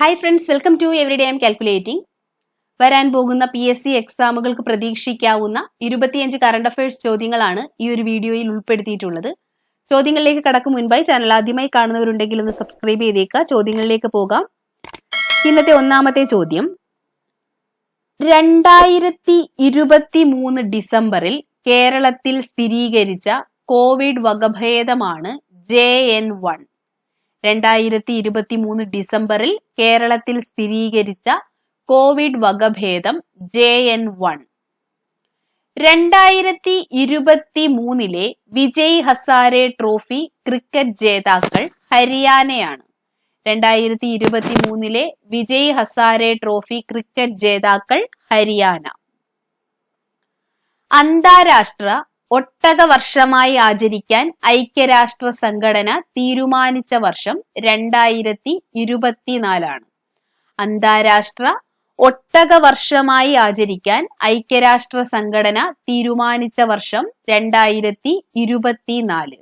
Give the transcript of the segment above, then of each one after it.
Hi friends welcome to every day M calculating വരാൻ പോകുന്ന P S C എക്സാമുകൾക്ക് പ്രതീക്ഷിക്കാവുന്ന ഇരുപത്തിയഞ്ച് കറണ്ട് അഫയേഴ്സ് ചോദ്യങ്ങളാണ് ഈ ഒരു വീഡിയോയിൽ ഉൾപ്പെടുത്തിയിട്ടുള്ളത്. ചോദ്യങ്ങളിലേക്ക് കടക്കും മുൻപായി ചാനൽ ആദ്യമായി കാണുന്നവരുണ്ടെങ്കിൽ ഒന്ന് സബ്സ്ക്രൈബ് ചെയ്തേക്കുക. ചോദ്യങ്ങളിലേക്ക് പോകാം. ഇന്നത്തെ ഒന്നാമത്തെ ചോദ്യം. രണ്ടായിരത്തി ഇരുപത്തി മൂന്ന് ഡിസംബറിൽ കേരളത്തിൽ സ്ഥിരീകരിച്ച കോവിഡ് വകഭേദമാണ് ജെ എൻ വൺ രണ്ടായിരത്തി ഇരുപത്തി മൂന്ന് ഡിസംബറിൽ കേരളത്തിൽ സ്ഥിരീകരിച്ച കോവിഡ് വകഭേദം ജെ എൻ വൺ. രണ്ടായിരത്തി ഇരുപത്തി മൂന്നിലെ വിജയ് ഹസാരെ ട്രോഫി ക്രിക്കറ്റ് ജേതാക്കൾ ഹരിയാനയാണ്. രണ്ടായിരത്തി ഇരുപത്തി മൂന്നിലെ വിജയ് ഹസാരെ ട്രോഫി ക്രിക്കറ്റ് ജേതാക്കൾ ഹരിയാന. അന്താരാഷ്ട്ര ഒട്ടക വർഷമായി ആചരിക്കാൻ ഐക്യരാഷ്ട്ര സംഘടന തീരുമാനിച്ച വർഷം രണ്ടായിരത്തി ഇരുപത്തിനാലാണ്. അന്താരാഷ്ട്ര ഒട്ടക വർഷമായി ആചരിക്കാൻ ഐക്യരാഷ്ട്ര സംഘടന തീരുമാനിച്ച വർഷം രണ്ടായിരത്തി ഇരുപത്തിനാല്.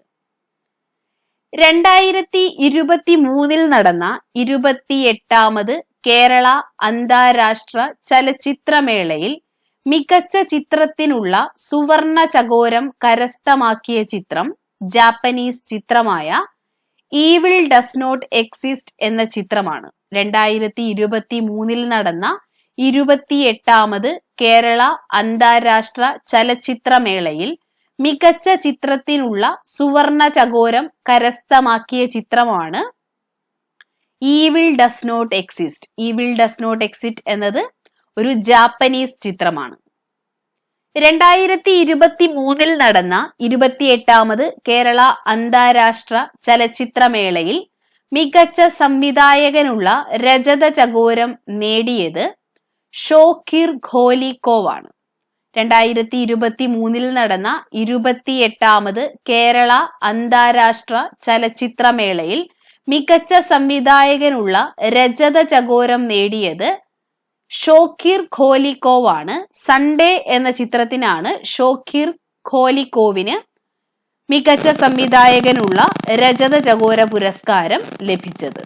രണ്ടായിരത്തി ഇരുപത്തി മൂന്നിൽ നടന്ന ഇരുപത്തിയെട്ടാമത് കേരള അന്താരാഷ്ട്ര ചലച്ചിത്രമേളയിൽ മികച്ച ചിത്രത്തിനുള്ള സുവർണ ചകോരം കരസ്ഥമാക്കിയ ചിത്രം ജാപ്പനീസ് ചിത്രമായ ഈവിൽ ഡസ് നോട്ട് എക്സിസ്റ്റ് എന്ന ചിത്രമാണ്. രണ്ടായിരത്തി ഇരുപത്തി മൂന്നിൽ നടന്ന ഇരുപത്തിയെട്ടാമത് കേരള അന്താരാഷ്ട്ര ചലച്ചിത്രമേളയിൽ മികച്ച ചിത്രത്തിനുള്ള സുവർണ ചകോരം കരസ്ഥമാക്കിയ ചിത്രമാണ് evil does not exist evil does not exit എന്നത് ഒരു ജാപ്പനീസ് ചിത്രമാണ്. രണ്ടായിരത്തി ഇരുപത്തി മൂന്നിൽ നടന്ന ഇരുപത്തിയെട്ടാമത് കേരള അന്താരാഷ്ട്ര ചലച്ചിത്രമേളയിൽ മികച്ച സംവിധായകനുള്ള രജത ചകോരം നേടിയത് ഷോക്കിർ ഘോലിക്കോവാണ് രണ്ടായിരത്തി ഇരുപത്തി മൂന്നിൽ നടന്ന ഇരുപത്തിയെട്ടാമത് കേരള അന്താരാഷ്ട്ര ചലച്ചിത്രമേളയിൽ മികച്ച സംവിധായകനുള്ള രജത ചകോരം നേടിയത് ഷോക്കിർ ഖോലിക്കോവാണ്. സൺഡേ എന്ന ചിത്രത്തിനാണ് ഷോക്കിർ ഖോലിക്കോവിന് മികച്ച സംവിധായകനുള്ള രജത ചകോര പുരസ്കാരം ലഭിച്ചത്.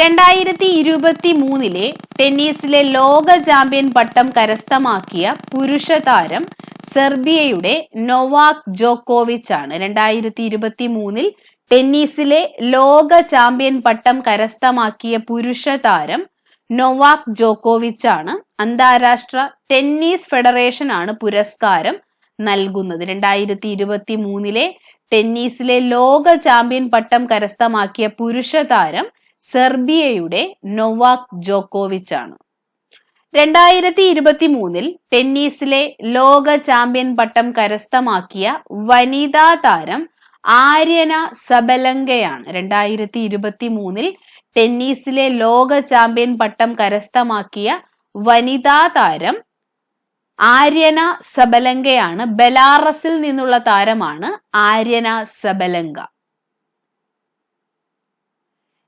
രണ്ടായിരത്തി ഇരുപത്തി മൂന്നിലെ ടെന്നീസിലെ ലോക ചാമ്പ്യൻ പട്ടം കരസ്ഥമാക്കിയ പുരുഷ താരം സെർബിയയുടെ നൊവാക് ജോക്കോവിച്ച് ആണ് രണ്ടായിരത്തി ഇരുപത്തി മൂന്നിൽ ടെന്നീസിലെ ലോക ചാമ്പ്യൻ പട്ടം കരസ്ഥമാക്കിയ പുരുഷ താരം നൊവാക് ജോക്കോവിച്ചാണ് അന്താരാഷ്ട്ര ടെന്നീസ് ഫെഡറേഷൻ ആണ് പുരസ്കാരം നൽകുന്നത്. രണ്ടായിരത്തി ഇരുപത്തി മൂന്നിലെ ടെന്നീസിലെ ലോക ചാമ്പ്യൻ പട്ടം കരസ്ഥമാക്കിയ പുരുഷ താരം സെർബിയയുടെ നൊവാക് ജോക്കോവിച്ച് ആണ് രണ്ടായിരത്തി ഇരുപത്തി മൂന്നിൽ ടെന്നീസിലെ ലോക ചാമ്പ്യൻ പട്ടം കരസ്ഥമാക്കിയ വനിതാ താരം ആര്യന സബലങ്കയാണ്. രണ്ടായിരത്തി ഇരുപത്തി മൂന്നിൽ ടെന്നീസിലെ ലോക ചാമ്പ്യൻ പട്ടം കരസ്ഥമാക്കിയ വനിതാ താരം ആര്യന സബലങ്കയാണ്. ബെലാറസിൽ നിന്നുള്ള താരമാണ് ആര്യന സബലങ്ക.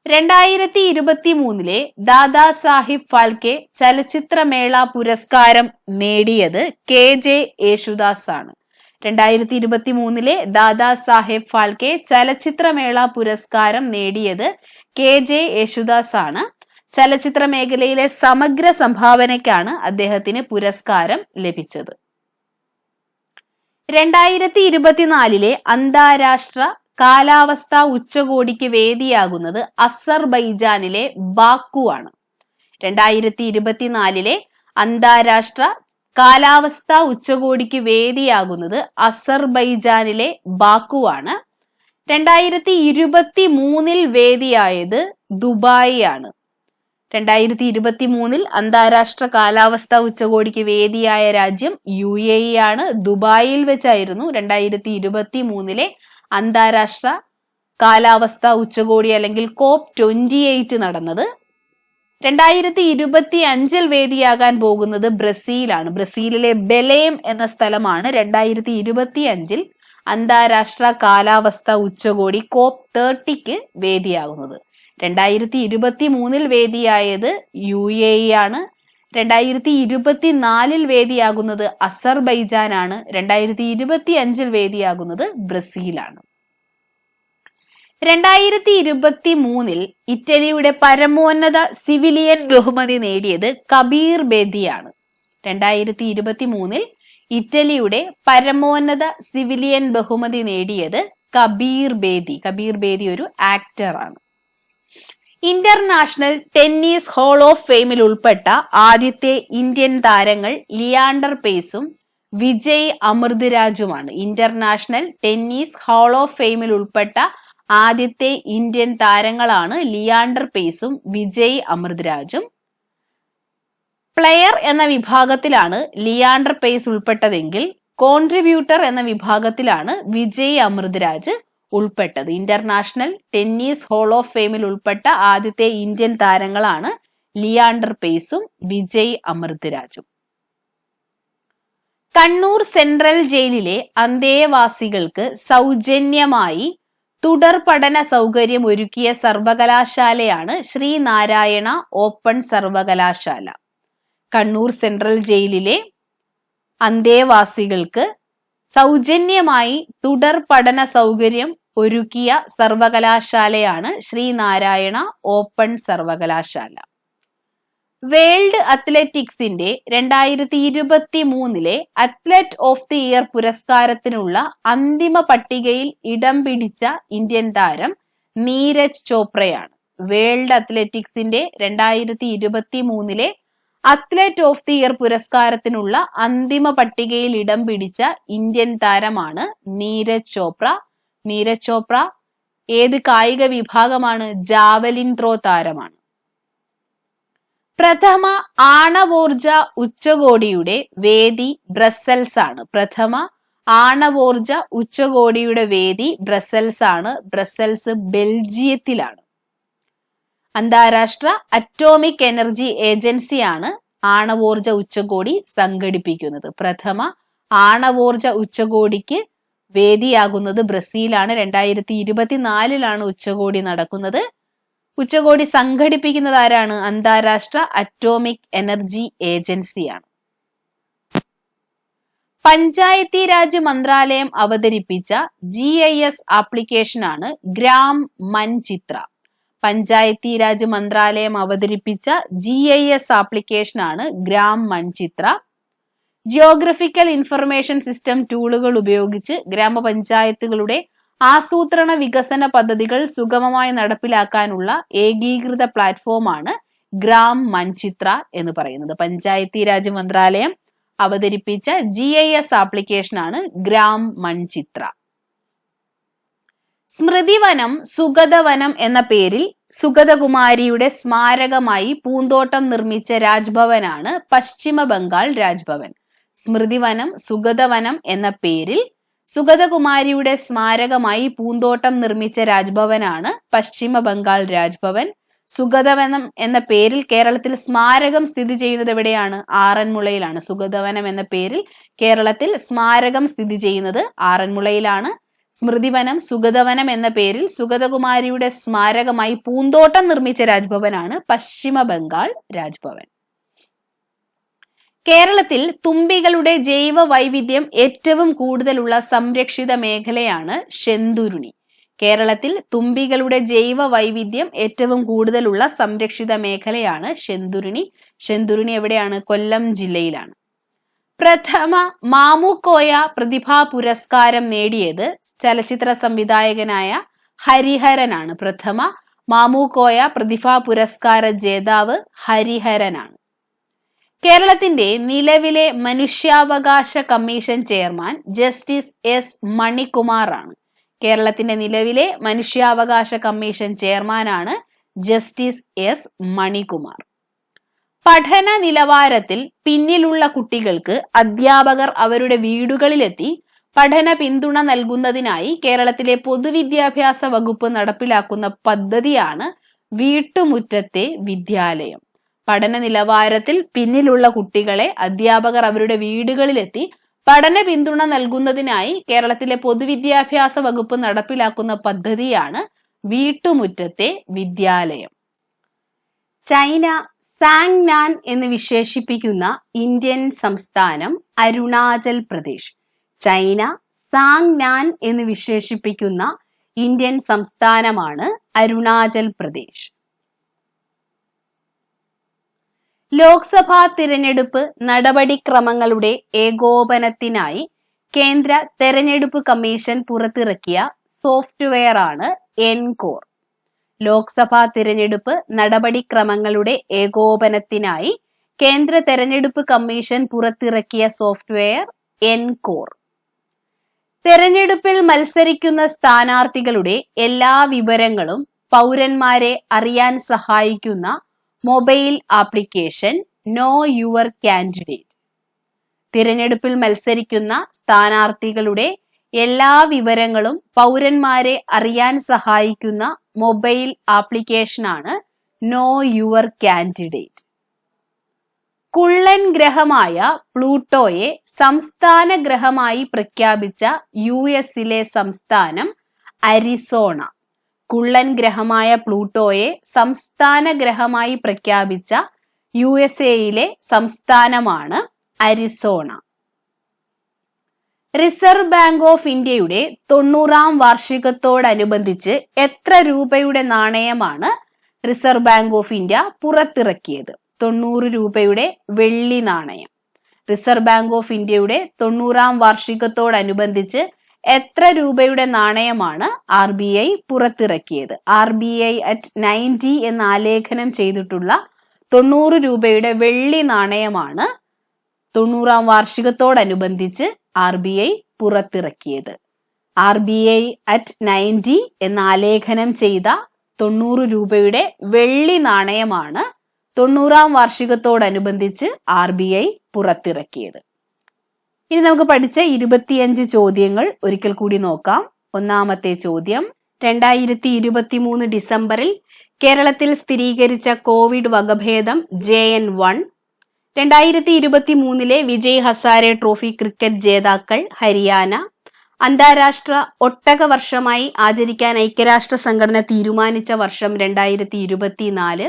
രണ്ടായിരത്തി ഇരുപത്തി മൂന്നിലെ ദാദാ സാഹിബ് ഫാൽക്കെ ചലച്ചിത്രമേള പുരസ്കാരം നേടിയത് കെ ജെ യേശുദാസ് ആണ് രണ്ടായിരത്തി ഇരുപത്തി മൂന്നിലെ ദാദാ സാഹേബ് ഫാൽക്കെ ചലച്ചിത്രമേള പുരസ്കാരം നേടിയത് കെ ജെ യേശുദാസ് ആണ്. ചലച്ചിത്ര മേഖലയിലെ സമഗ്ര സംഭാവനയ്ക്കാണ് അദ്ദേഹത്തിന് പുരസ്കാരം ലഭിച്ചത്. രണ്ടായിരത്തി ഇരുപത്തിനാലിലെ അന്താരാഷ്ട്ര കാലാവസ്ഥാ ഉച്ചകോടിക്ക് വേദിയാകുന്നത് അസർബൈജാനിലെ ബാക്കു ആണ്. രണ്ടായിരത്തി ഇരുപത്തിനാലിലെ അന്താരാഷ്ട്ര കാലാവസ്ഥാ ഉച്ചകോടിക്ക് വേദിയാകുന്നത് അസർബൈജാനിലെ ബാക്കുവാണ്. രണ്ടായിരത്തി ഇരുപത്തി മൂന്നിൽ വേദിയായത് ദുബായി ആണ് രണ്ടായിരത്തി ഇരുപത്തി മൂന്നിൽ അന്താരാഷ്ട്ര കാലാവസ്ഥ ഉച്ചകോടിക്ക് വേദിയായ രാജ്യം യു എ ഇ ആണ് ദുബായിൽ വെച്ചായിരുന്നു രണ്ടായിരത്തി ഇരുപത്തി മൂന്നിലെ അന്താരാഷ്ട്ര കാലാവസ്ഥ ഉച്ചകോടി അല്ലെങ്കിൽ കോപ്പ് ട്വന്റി എയ്റ്റ് നടന്നത്. രണ്ടായിരത്തി ഇരുപത്തി അഞ്ചിൽ വേദിയാകാൻ പോകുന്നത് ബ്രസീലാണ്. ബ്രസീലിലെ ബെലേം എന്ന സ്ഥലമാണ് രണ്ടായിരത്തി ഇരുപത്തി അഞ്ചിൽ അന്താരാഷ്ട്ര കാലാവസ്ഥ ഉച്ചകോടി കോപ്പ് തേർട്ടിക്ക് വേദിയാകുന്നത്. രണ്ടായിരത്തി ഇരുപത്തി മൂന്നിൽ വേദിയായത് യു എ ആണ്. രണ്ടായിരത്തി ഇരുപത്തി നാലിൽ വേദിയാകുന്നത് അസർബൈജാനാണ് രണ്ടായിരത്തി ഇരുപത്തി അഞ്ചിൽ വേദിയാകുന്നത് ബ്രസീലാണ്. രണ്ടായിരത്തി ഇരുപത്തി മൂന്നിൽ ഇറ്റലിയുടെ പരമോന്നത സിവിലിയൻ ബഹുമതി നേടിയത് കബീർ ബേദിയാണ്. രണ്ടായിരത്തി ഇരുപത്തി മൂന്നിൽ ഇറ്റലിയുടെ പരമോന്നത സിവിലിയൻ ബഹുമതി നേടിയത് കബീർ ബേദി. കബീർ ബേദി ഒരു ആക്ടറാണ് ഇന്റർനാഷണൽ ടെന്നീസ് ഹോൾ ഓഫ് ഫെയിമിൽ ഉൾപ്പെട്ട ആദ്യത്തെ ഇന്ത്യൻ താരങ്ങൾ ലിയാണ്ടർ പേസും വിജയ് അമൃതരാജുമാണ് ഇന്റർനാഷണൽ ടെന്നീസ് ഹാൾ ഓഫ് ഫെയിമിൽ ഉൾപ്പെട്ട ആദ്യത്തെ ഇന്ത്യൻ താരങ്ങളാണ് ലിയാണ്ടർ പേസും വിജയ് അമൃത്രാജും. പ്ലെയർ എന്ന വിഭാഗത്തിലാണ് ലിയാണ്ടർ പേസ് ഉൾപ്പെട്ടതെങ്കിൽ കോൺട്രിബ്യൂട്ടർ എന്ന വിഭാഗത്തിലാണ് വിജയ് അമൃത്രാജ് ഉൾപ്പെട്ടത്. ഇന്റർനാഷണൽ ടെന്നീസ് ഹോൾ ഓഫ് ഫെയിമിൽ ഉൾപ്പെട്ട ആദ്യത്തെ ഇന്ത്യൻ താരങ്ങളാണ് ലിയാണ്ടർ പേസും വിജയ് അമൃത്രാജും. കണ്ണൂർ സെൻട്രൽ ജയിലിലെ അന്തേവാസികൾക്ക് സൗജന്യമായി തുടർ പഠന സൗകര്യം ഒരുക്കിയ സർവകലാശാലയാണ് ശ്രീനാരായണ ഓപ്പൺ സർവകലാശാല. കണ്ണൂർ സെൻട്രൽ ജയിലിലെ അന്തേവാസികൾക്ക് സൗജന്യമായി തുടർ പഠന സൗകര്യം ഒരുക്കിയ സർവകലാശാലയാണ് ശ്രീനാരായണ ഓപ്പൺ സർവകലാശാല. വേൾഡ് അത്ലറ്റിക്സിന്റെ രണ്ടായിരത്തി ഇരുപത്തി മൂന്നിലെ അത്ലറ്റ് ഓഫ് ദി ഇയർ പുരസ്കാരത്തിനുള്ള അന്തിമ പട്ടികയിൽ ഇടം പിടിച്ച ഇന്ത്യൻ താരം നീരജ് ചോപ്രയാണ്. വേൾഡ് അത്ലറ്റിക്സിന്റെ രണ്ടായിരത്തി ഇരുപത്തി മൂന്നിലെ അത്ലറ്റ് ഓഫ് ദി ഇയർ പുരസ്കാരത്തിനുള്ള അന്തിമ പട്ടികയിൽ ഇടം പിടിച്ച ഇന്ത്യൻ താരമാണ് നീരജ് ചോപ്ര. നീരജ് ചോപ്ര ഏത് കായിക വിഭാഗമാണ് ജാവലിൻ ത്രോ താരമാണ്? പ്രഥമ ആണവോർജ ഉച്ചകോടിയുടെ വേദി ബ്രസൽസ് ആണ് പ്രഥമ ആണവോർജ ഉച്ചകോടിയുടെ വേദി ബ്രസൽസ് ആണ് ബ്രസൽസ് ബെൽജിയത്തിലാണ്. അന്താരാഷ്ട്ര അറ്റോമിക് എനർജി ഏജൻസിയാണ് ആണവോർജ ഉച്ചകോടി സംഘടിപ്പിക്കുന്നത്. പ്രഥമ ആണവോർജ ഉച്ചകോടിക്ക് വേദിയാകുന്നത് ബ്രസീലാണ്. രണ്ടായിരത്തി ഇരുപത്തിനാലിലാണ് ഉച്ചകോടി നടക്കുന്നത്. ഉച്ചകോടി സംഘടിപ്പിക്കുന്നത് ആരാണ്? അന്താരാഷ്ട്ര അറ്റോമിക് എനർജി ഏജൻസിയാണ്. പഞ്ചായത്തി രാജ് മന്ത്രാലയം അവതരിപ്പിച്ച ജി ഐ എസ് ആപ്ലിക്കേഷനാണ് ഗ്രാം മൻചിത്ര. പഞ്ചായത്തി രാജ് മന്ത്രാലയം അവതരിപ്പിച്ച ജി ഐ എസ് ആപ്ലിക്കേഷനാണ് Gram Manchitra geographical information system ടൂളുകൾ ഉപയോഗിച്ച് ഗ്രാമപഞ്ചായത്തുകളുടെ ആസൂത്രണ വികസന പദ്ധതികൾ സുഗമമായി നടപ്പിലാക്കാനുള്ള ഏകീകൃത പ്ലാറ്റ്ഫോമാണ് ഗ്രാം മൻചിത്ര എന്ന് പറയുന്നത്. പഞ്ചായത്തി രാജ് മന്ത്രാലയം അവതരിപ്പിച്ച ജി ഐ എസ് ആപ്ലിക്കേഷനാണ് ഗ്രാം മൺചിത്ര സ്മൃതിവനം സുഗതവനം എന്ന പേരിൽ സുഗതകുമാരിയുടെ സ്മാരകമായി പൂന്തോട്ടം നിർമ്മിച്ച രാജ്ഭവനാണ് പശ്ചിമ ബംഗാൾ രാജ്ഭവൻ. സ്മൃതിവനം സുഗതവനം എന്ന പേരിൽ സുഗതകുമാരിയുടെ സ്മാരകമായി പൂന്തോട്ടം നിർമ്മിച്ച രാജ്ഭവനാണ് പശ്ചിമ ബംഗാൾ രാജ്ഭവൻ. സുഗതവനം എന്ന പേരിൽ കേരളത്തിൽ സ്മാരകം സ്ഥിതി ചെയ്യുന്നത് എവിടെയാണ്? ആറന്മുളയിലാണ്. സുഗതവനം എന്ന പേരിൽ കേരളത്തിൽ സ്മാരകം സ്ഥിതി ചെയ്യുന്നത് ആറന്മുളയിലാണ്. സ്മൃതിവനം സുഗതവനം എന്ന പേരിൽ സുഗതകുമാരിയുടെ സ്മാരകമായി പൂന്തോട്ടം നിർമ്മിച്ച രാജ്ഭവനാണ് പശ്ചിമ ബംഗാൾ രാജ്ഭവൻ. കേരളത്തിൽ തുമ്പികളുടെ ജൈവ വൈവിധ്യം ഏറ്റവും കൂടുതലുള്ള സംരക്ഷിത മേഖലയാണ് ശെന്തുരുണി കേരളത്തിൽ തുമ്പികളുടെ ജൈവ വൈവിധ്യം ഏറ്റവും കൂടുതലുള്ള സംരക്ഷിത മേഖലയാണ് ശെന്തുരുണി ശെന്തുരുണി എവിടെയാണ്? കൊല്ലം ജില്ലയിലാണ്. പ്രഥമ മാമുക്കോയ പ്രതിഭാ പുരസ്കാരം നേടിയത് ചലച്ചിത്ര സംവിധായകനായ ഹരിഹരനാണ്. പ്രഥമ മാമുക്കോയ പ്രതിഭാ പുരസ്കാര ജേതാവ് ഹരിഹരനാണ്. കേരളത്തിന്റെ നിലവിലെ മനുഷ്യാവകാശ കമ്മീഷൻ ചെയർമാൻ ജസ്റ്റിസ് എസ് മണികുമാറാണ്. കേരളത്തിന്റെ നിലവിലെ മനുഷ്യാവകാശ കമ്മീഷൻ ചെയർമാനാണ് ജസ്റ്റിസ് എസ് മണികുമാർ. പഠന നിലവാരത്തിൽ പിന്നിലുള്ള കുട്ടികൾക്ക് അധ്യാപകർ അവരുടെ വീടുകളിലെത്തി പഠന പിന്തുണ നൽകുന്നതിനായി കേരളത്തിലെ പൊതുവിദ്യാഭ്യാസ വകുപ്പ് നടപ്പിലാക്കുന്ന പദ്ധതിയാണ് വീട്ടുമുറ്റത്തെ വിദ്യാലയം. പഠന നിലവാരത്തിൽ പിന്നിലുള്ള കുട്ടികളെ അധ്യാപകർ അവരുടെ വീടുകളിലെത്തി പഠന പിന്തുണ നൽകുന്നതിനായി കേരളത്തിലെ പൊതുവിദ്യാഭ്യാസ വകുപ്പ് നടപ്പിലാക്കുന്ന പദ്ധതിയാണ് വീട്ടുമുറ്റത്തെ വിദ്യാലയം. ചൈന സാങ്നാൻ എന്ന് വിശേഷിപ്പിക്കുന്ന ഇന്ത്യൻ സംസ്ഥാനം അരുണാചൽ പ്രദേശ്. ചൈന സാങ്നാൻ എന്ന് വിശേഷിപ്പിക്കുന്ന ഇന്ത്യൻ സംസ്ഥാനമാണ് അരുണാചൽ പ്രദേശ്. ലോക്സഭാ തിരഞ്ഞെടുപ്പ് നടപടിക്രമങ്ങളുടെ ഏകോപനത്തിനായി കേന്ദ്ര തെരഞ്ഞെടുപ്പ് കമ്മീഷൻ പുറത്തിറക്കിയ സോഫ്റ്റ്വെയർ ആണ് എൻകോർ. ലോക്സഭാ തിരഞ്ഞെടുപ്പ് നടപടിക്രമങ്ങളുടെ ഏകോപനത്തിനായി കേന്ദ്ര തെരഞ്ഞെടുപ്പ് കമ്മീഷൻ പുറത്തിറക്കിയ സോഫ്റ്റ്വെയർ എൻകോർ. തെരഞ്ഞെടുപ്പിൽ മത്സരിക്കുന്ന സ്ഥാനാർത്ഥികളുടെ എല്ലാ വിവരങ്ങളും പൗരന്മാരെ അറിയാൻ സഹായിക്കുന്ന mobile application know your candidate. തിരഞ്ഞെടുപ്പിൽ മത്സരിക്കുന്ന സ്ഥാനാർത്ഥികളുടെ എല്ലാ വിവരങ്ങളും പൗരന്മാരെ അറിയാൻ സഹായിക്കുന്ന മൊബൈൽ ആപ്ലിക്കേഷനാണ് നോ യുവർ കാൻഡിഡേറ്റ്. കുള്ളൻ ഗ്രഹമായ പ്ലൂട്ടോയെ സംസ്ഥാന ഗ്രഹമായി പ്രഖ്യാപിച്ച യു എസിലെ സംസ്ഥാനം അരിസോണ. കുള്ളൻ ഗ്രഹമായ പ്ലൂട്ടോയെ സംസ്ഥാന ഗ്രഹമായി പ്രഖ്യാപിച്ച യു എസ് എയിലെ സംസ്ഥാനമാണ് അരിസോണ. റിസർവ് ബാങ്ക് ഓഫ് ഇന്ത്യയുടെ തൊണ്ണൂറാം വാർഷികത്തോടനുബന്ധിച്ച് എത്ര രൂപയുടെ നാണയമാണ് റിസർവ് ബാങ്ക് ഓഫ് ഇന്ത്യ പുറത്തിറക്കിയത്? തൊണ്ണൂറ് രൂപയുടെ വെള്ളി നാണയം. റിസർവ് ബാങ്ക് ഓഫ് ഇന്ത്യയുടെ തൊണ്ണൂറാം വാർഷികത്തോടനുബന്ധിച്ച് എത്ര രൂപയുടെ നാണയമാണ് ആർ ബി ഐ പുറത്തിറക്കിയത്? R B I at ninety എന്ന് ആലേഖനം ചെയ്തിട്ടുള്ള തൊണ്ണൂറ് രൂപയുടെ വെള്ളി നാണയമാണ് തൊണ്ണൂറാം വാർഷികത്തോടനുബന്ധിച്ച് ആർ ബി ഐ പുറത്തിറക്കിയത്. R B I at ninety എന്ന് ആലേഖനം ചെയ്ത തൊണ്ണൂറ് രൂപയുടെ വെള്ളി നാണയമാണ് തൊണ്ണൂറാം വാർഷികത്തോടനുബന്ധിച്ച് ആർ ബി ഐ പുറത്തിറക്കിയത്. ഇനി നമുക്ക് പഠിച്ച ഇരുപത്തിയഞ്ച് ചോദ്യങ്ങൾ ഒരിക്കൽ കൂടി നോക്കാം. ഒന്നാമത്തെ ചോദ്യം രണ്ടായിരത്തി ഇരുപത്തി മൂന്ന് ഡിസംബറിൽ കേരളത്തിൽ സ്ഥിരീകരിച്ച കോവിഡ് വകഭേദം ജെ എൻ വൺ രണ്ടായിരത്തി ഇരുപത്തി മൂന്നിലെ വിജയ് ഹസാരെ ട്രോഫി ക്രിക്കറ്റ് ജേതാക്കൾ ഹരിയാന അന്താരാഷ്ട്ര ഒട്ടക വർഷമായി ആചരിക്കാൻ ഐക്യരാഷ്ട്ര സംഘടന തീരുമാനിച്ച വർഷം രണ്ടായിരത്തി ഇരുപത്തിനാല്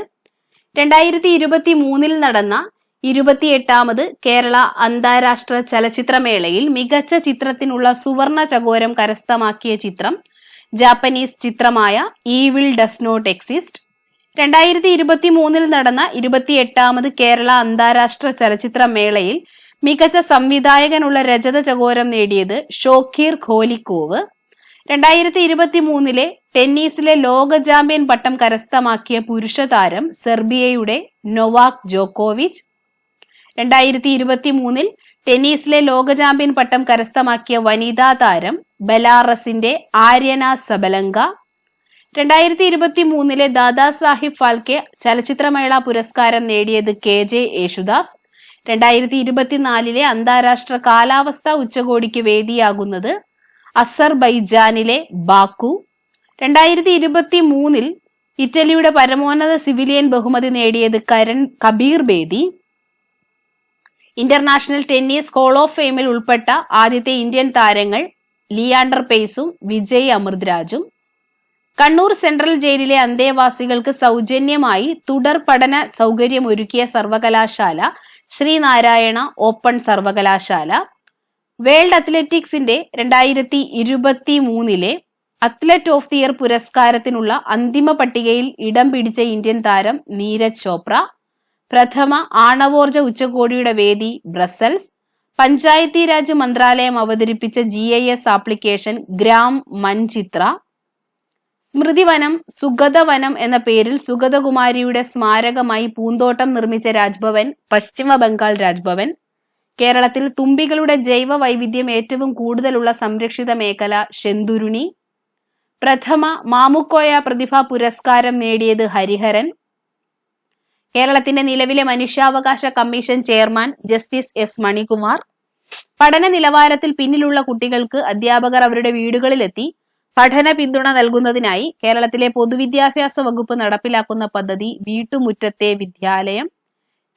രണ്ടായിരത്തി ഇരുപത്തി മൂന്നിൽ നടന്ന ഇരുപത്തിയെട്ടാമത് കേരള അന്താരാഷ്ട്ര ചലച്ചിത്രമേളയിൽ മികച്ച ചിത്രത്തിനുള്ള സുവർണ ചകോരം കരസ്ഥമാക്കിയ ചിത്രം ജാപ്പനീസ് ചിത്രമായ ഈവിൽ ഡസ് നോട്ട് എക്സിസ്റ്റ് രണ്ടായിരത്തി ഇരുപത്തി മൂന്നിൽ നടന്ന ഇരുപത്തിയെട്ടാമത് കേരള അന്താരാഷ്ട്ര ചലച്ചിത്രമേളയിൽ മികച്ച സംവിധായകനുള്ള രജത ചകോരം നേടിയത് ഷോഖീർ ഖോലിക്കോവ്. രണ്ടായിരത്തി ഇരുപത്തി മൂന്നിലെ ടെന്നീസിലെ ലോക ചാമ്പ്യൻ പട്ടം കരസ്ഥമാക്കിയ പുരുഷ താരം സെർബിയയുടെ നൊവാക് ജോക്കോവിച്ച് രണ്ടായിരത്തി ഇരുപത്തി മൂന്നിൽ ടെന്നീസിലെ ലോക ചാമ്പ്യൻ പട്ടം കരസ്ഥമാക്കിയ വനിതാ താരം ബലാറസിന്റെ ആര്യന സബലങ്ക. രണ്ടായിരത്തി ഇരുപത്തി മൂന്നിലെ ദാദാ സാഹിബ് ഫാൽക്കെ ചലച്ചിത്രമേള പുരസ്കാരം നേടിയത് കെ ജെ യേശുദാസ്. രണ്ടായിരത്തി ഇരുപത്തിനാലിലെ അന്താരാഷ്ട്ര കാലാവസ്ഥാ ഉച്ചകോടിക്ക് വേദിയാകുന്നത് അസർബൈജാനിലെ ബാക്കു. രണ്ടായിരത്തി ഇരുപത്തി മൂന്നിൽ ഇറ്റലിയുടെ പരമോന്നത സിവിലിയൻ ബഹുമതി നേടിയത് Karan Kabir Bedi. International tennis hall of ഫെയിമിൽ ഉൾപ്പെട്ട ആദ്യത്തെ ഇന്ത്യൻ താരങ്ങൾ ലിയാണ്ടർ പേസും വിജയ് അമൃത്രാജും കണ്ണൂർ സെൻട്രൽ ജയിലിലെ അന്തേവാസികൾക്ക് സൗജന്യമായി തുടർ പഠന സൗകര്യമൊരുക്കിയ സർവകലാശാല ശ്രീനാരായണ ഓപ്പൺ സർവകലാശാല. വേൾഡ് അത്ലറ്റിക്സിന്റെ രണ്ടായിരത്തി ഇരുപത്തി മൂന്നിലെ അത്ലറ്റ് ഓഫ് ദി ഇയർ പുരസ്കാരത്തിനുള്ള അന്തിമ പട്ടികയിൽ ഇടം പിടിച്ച ഇന്ത്യൻ താരം നീരജ് ചോപ്ര. പ്രഥമ ആണവോർജ ഉച്ചകോടിയുടെ വേദി ബ്രസൽസ്. പഞ്ചായത്തി രാജ് മന്ത്രാലയം അവതരിപ്പിച്ച G I S application Gram Manchitra. Smrithivanam Sugathavanam എന്ന പേരിൽ സുഗതകുമാരിയുടെ സ്മാരകമായി പൂന്തോട്ടം നിർമ്മിച്ച രാജ്ഭവൻ പശ്ചിമ ബംഗാൾ രാജ്ഭവൻ. കേരളത്തിൽ തുമ്പികളുടെ ജൈവ വൈവിധ്യം ഏറ്റവും കൂടുതലുള്ള സംരക്ഷിത മേഖല ശെന്തുരുണി പ്രഥമ മാമുക്കോയ പ്രതിഭാ പുരസ്കാരം നേടിയത് ഹരിഹരൻ. കേരളത്തിന്റെ നിലവിലെ മനുഷ്യാവകാശ commission chairman justice S Manikumar. പഠന നിലവാരത്തിൽ പിന്നിലുള്ള കുട്ടികൾക്ക് അധ്യാപകർ അവരുടെ വീടുകളിലെത്തി പഠന പിന്തുണ നൽകുന്നതിനായി കേരളത്തിലെ പൊതുവിദ്യാഭ്യാസ വകുപ്പ് നടപ്പിലാക്കുന്ന പദ്ധതി വീട്ടുമുറ്റത്തെ വിദ്യാലയം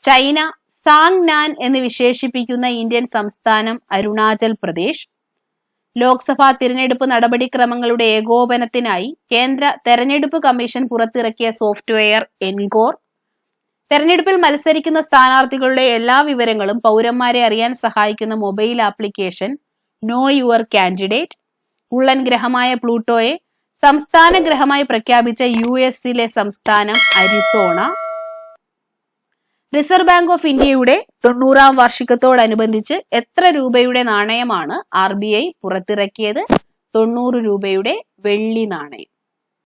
ചൈന സാങ് നാൻ എന്ന് വിശേഷിപ്പിക്കുന്ന ഇന്ത്യൻ സംസ്ഥാനം അരുണാചൽ പ്രദേശ്. ലോക്സഭാ തിരഞ്ഞെടുപ്പ് നടപടിക്രമങ്ങളുടെ ഏകോപനത്തിനായി കേന്ദ്ര തെരഞ്ഞെടുപ്പ് കമ്മീഷൻ പുറത്തിറക്കിയ സോഫ്റ്റ്വെയർ എൻകോർ. തെരഞ്ഞെടുപ്പിൽ മത്സരിക്കുന്ന സ്ഥാനാർത്ഥികളുടെ എല്ലാ വിവരങ്ങളും പൗരന്മാരെ അറിയാൻ സഹായിക്കുന്ന mobile application know your candidate ഉള്ളൻ ഗ്രഹമായ പ്ലൂട്ടോയെ സംസ്ഥാന ഗ്രഹമായി പ്രഖ്യാപിച്ച യു എസിലെ സംസ്ഥാനം അരിസോണ. റിസർവ് ബാങ്ക് ഓഫ് ഇന്ത്യയുടെ തൊണ്ണൂറാം വാർഷികത്തോടനുബന്ധിച്ച് എത്ര രൂപയുടെ നാണയമാണ് ആർ ബി ഐ പുറത്തിറക്കിയത്? തൊണ്ണൂറ് രൂപയുടെ വെള്ളി നാണയം.